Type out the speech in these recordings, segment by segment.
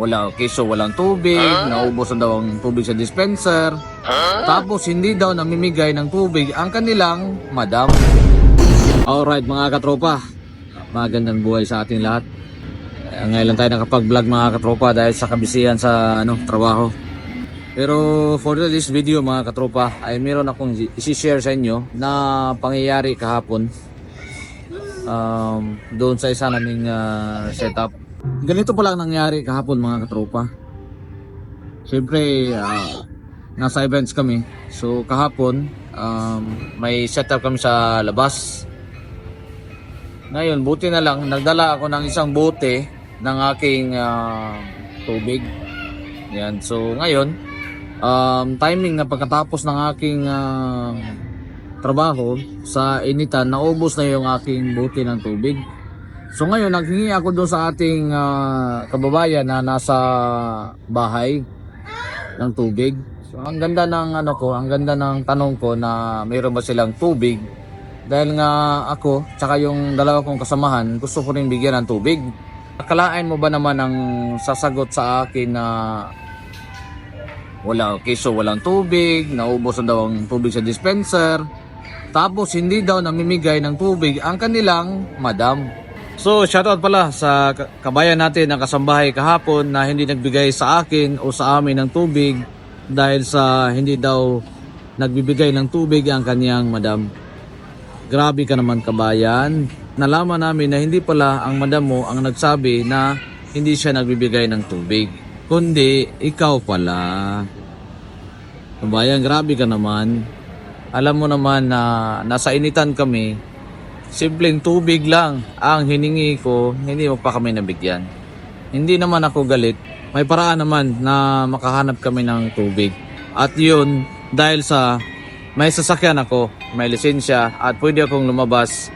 wala keso walang tubig, naubos na daw ang tubig sa dispenser. Tapos hindi daw namimigay ng tubig ang kanilang madam. Alright mga katropa, magandang buhay sa ating lahat. Eh, Ngayon lang tayo nakapag-vlog mga katropa dahil sa kabisihan sa ano, trabaho. Pero for this video mga katropa ay meron akong isi-share sa inyo na pangyayari kahapon um, doon sa isa naming ah, setup. Ganito pa lang nangyari kahapon mga katropa. Siyempre, ah, nasa events kami. So kahapon, um, may setup kami sa labas. Ngayon, buti na lang, nagdala ako ng isang bote ng aking ah, tubig. Yan. So ngayon, um, timing na pagkatapos ng aking ah, trabaho sa initan, naubos na yung aking bote ng tubig. So ngayon, naghingi ako doon sa ating ah, kababayan na nasa bahay ng tubig. So ang ganda ng ano ko, ang ganda ng tanong ko na mayroon ba silang tubig. Dahil nga ako, tsaka yung dalawa kong kasamahan, gusto ko rin bigyan ng tubig. Akalain mo ba naman ang sasagot sa akin na wala keso walang tubig, naubos na daw ang tubig sa dispenser. Tapos hindi daw namimigay ng tubig ang kanilang madam. So shoutout pala sa ka- kabayan natin na kasambahay kahapon na hindi nagbigay sa akin o sa amin ng tubig dahil sa hindi daw nagbibigay ng tubig ang kaniyang madam. Grabe ka naman kabayan. Nalaman namin na hindi pala ang madam mo ang nagsabi na hindi siya nagbibigay ng tubig. Kundi ikaw pala. Kabayan, grabe ka naman. Alam mo naman na nasa initan kami. Simpleng tubig lang ang hiningi ko, hindi mo pa kami nabigyan. Hindi naman ako galit. May paraan naman na makahanap kami ng tubig. At yun, dahil sa may sasakyan ako, may lisensya at pwede akong lumabas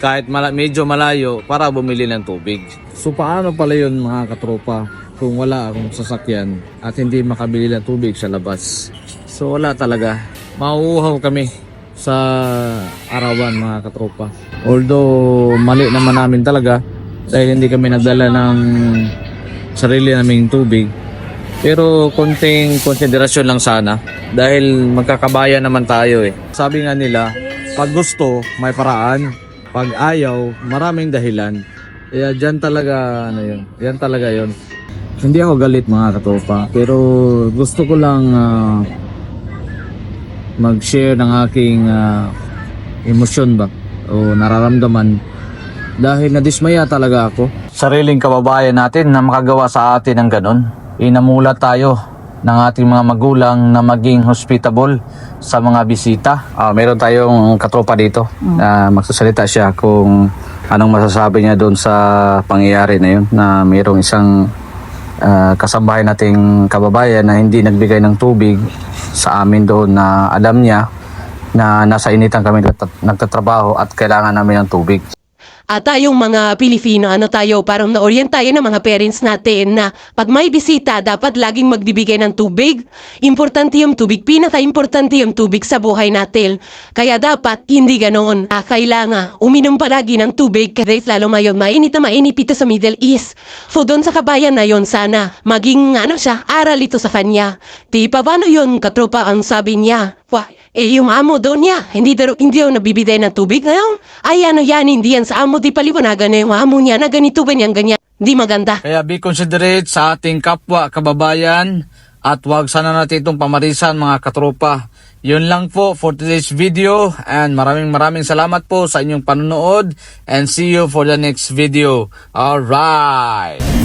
kahit mala- medyo malayo para bumili ng tubig. So paano pala yun mga katropa kung wala akong sasakyan at hindi makabili ng tubig sa labas? So wala talaga. Mauuhaw kami sa arawan mga katropa. Although mali naman namin talaga dahil hindi kami nagdala ng sarili naming tubig. Pero konting konsiderasyon lang sana dahil magkakabayan naman tayo eh. Sabi nga nila, pag gusto, may paraan. Pag ayaw, maraming dahilan. Kaya dyan talaga, ano yun, yan talaga yun. Hindi ako galit mga katopa, pero gusto ko lang ah, mag-share ng aking ah, emosyon ba o nararamdaman dahil nadismaya talaga ako. Sariling kababayan natin na makagawa sa atin ng ganon. Inamula tayo ng ating mga magulang na maging hospitable sa mga bisita. Ah, meron tayong katropa dito na magsasalita siya kung anong masasabi niya doon sa pangyayari na yun na mayroong isang ah, kasambahay nating kababayan na hindi nagbigay ng tubig sa amin doon na alam niya na nasa initan kami nagtat- nagtatrabaho at kailangan namin ng tubig. At tayong mga Pilipino, ano tayo, parang na-orient tayo ng mga parents natin na pag may bisita, dapat laging magbibigay ng tubig. Importante yung tubig, pinaka-importante yung tubig sa buhay natin. Kaya dapat hindi ganoon. Ah, kailangan uminom palagi ng tubig kasi lalo mayon mainit na mainit ito sa Middle East. So doon sa kabayan na yon sana, maging ano siya, aral ito sa kanya. Di pa paano yun, katropa, ang sabi niya. Wah, eh yung amo doon niya, hindi daw hindi daw nabibigay ng tubig ngayon. Ay ano yan, hindi yan sa amo, di paliwanagan na yung amo niya na ganito ganyan ganyan. Di maganda. Kaya be considerate sa ating kapwa kababayan at wag sana natin itong pamarisan mga katropa. Yun lang po for today's video and maraming maraming salamat po sa inyong panonood and see you for the next video. Alright!